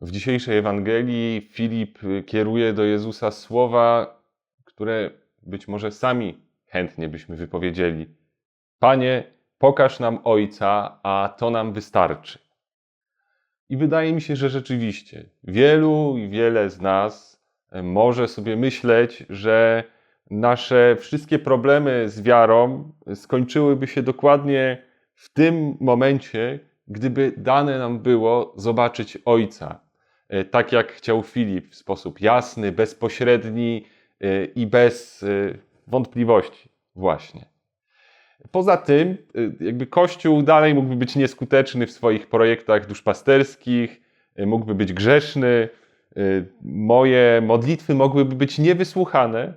W dzisiejszej Ewangelii Filip kieruje do Jezusa słowa, które być może sami chętnie byśmy wypowiedzieli. Panie, pokaż nam Ojca, a to nam wystarczy. I wydaje mi się, że rzeczywiście wielu i wiele z nas może sobie myśleć, że nasze wszystkie problemy z wiarą skończyłyby się dokładnie w tym momencie, gdyby dane nam było zobaczyć Ojca, tak jak chciał Filip, w sposób jasny, bezpośredni e, i bez e, wątpliwości, właśnie. Poza tym, jakby Kościół dalej mógłby być nieskuteczny w swoich projektach duszpasterskich, mógłby być grzeszny, moje modlitwy mogłyby być niewysłuchane,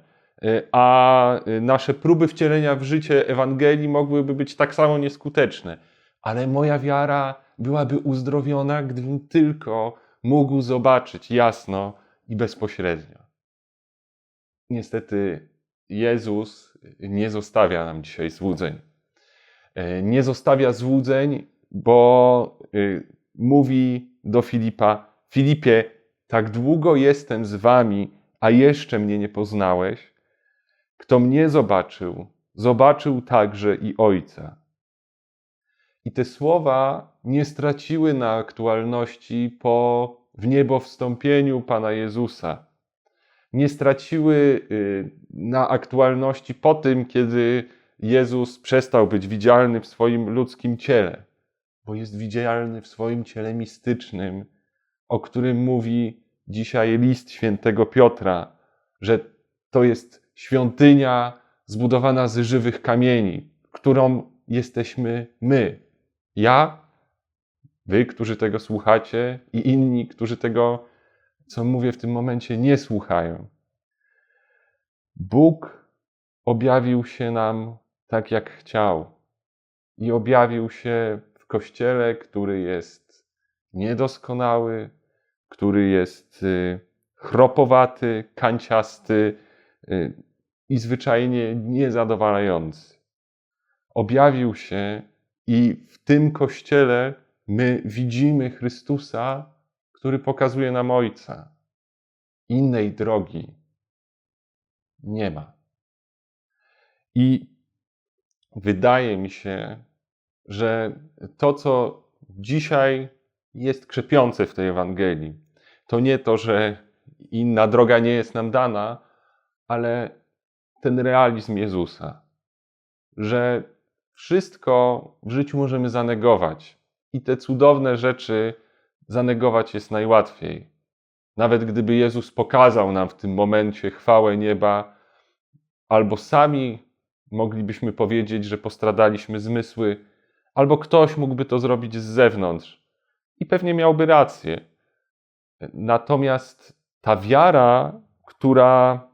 a nasze próby wcielenia w życie Ewangelii mogłyby być tak samo nieskuteczne. Ale moja wiara byłaby uzdrowiona, gdybym tylko mógł zobaczyć jasno i bezpośrednio. Niestety Jezus nie zostawia nam dzisiaj złudzeń. E, Nie zostawia złudzeń, bo y, mówi do Filipa: Filipie, tak długo jestem z wami, a jeszcze mnie nie poznałeś. Kto mnie zobaczył, zobaczył także i Ojca. I te słowa nie straciły na aktualności po w niebo wstąpieniu Pana Jezusa nie straciły y, na aktualności po tym, kiedy Jezus przestał być widzialny w swoim ludzkim ciele, bo jest widzialny w swoim ciele mistycznym, o którym mówi dzisiaj list świętego Piotra, że to jest świątynia zbudowana z żywych kamieni, którą jesteśmy my. Ja, wy, którzy tego słuchacie, i inni, którzy tego co mówię w tym momencie, nie słuchają. Bóg objawił się nam tak, jak chciał. I objawił się w kościele, który jest niedoskonały, który jest y, chropowaty, kanciasty y, i zwyczajnie niezadowalający. Objawił się i w tym kościele my widzimy Chrystusa, który pokazuje nam Ojca. Innej drogi nie ma. I wydaje mi się, że to, co dzisiaj jest krzepiące w tej Ewangelii, to nie to, że inna droga nie jest nam dana, ale ten realizm Jezusa, że wszystko w życiu możemy zanegować i te cudowne rzeczy zanegować jest najłatwiej. Nawet gdyby Jezus pokazał nam w tym momencie chwałę nieba, albo sami moglibyśmy powiedzieć, że postradaliśmy zmysły, albo ktoś mógłby to zrobić z zewnątrz i pewnie miałby rację. Natomiast ta wiara, która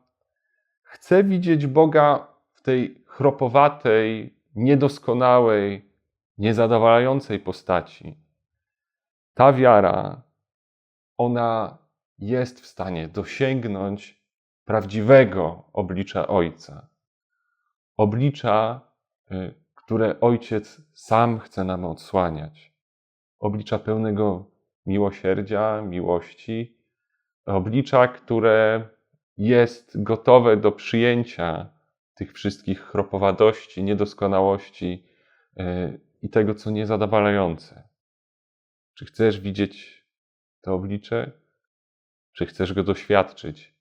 chce widzieć Boga w tej chropowatej, niedoskonałej, niezadowalającej postaci, ta wiara, ona jest w stanie dosięgnąć prawdziwego oblicza Ojca. Oblicza, y, które Ojciec sam chce nam odsłaniać. Oblicza pełnego miłosierdzia, miłości. Oblicza, które jest gotowe do przyjęcia tych wszystkich chropowatości, niedoskonałości y, i tego, co niezadowalające. Czy chcesz widzieć to oblicze? Czy chcesz go doświadczyć?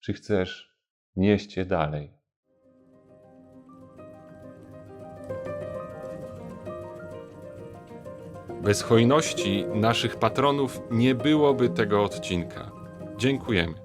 Czy chcesz nieść je dalej? Bez hojności naszych patronów nie byłoby tego odcinka. Dziękujemy.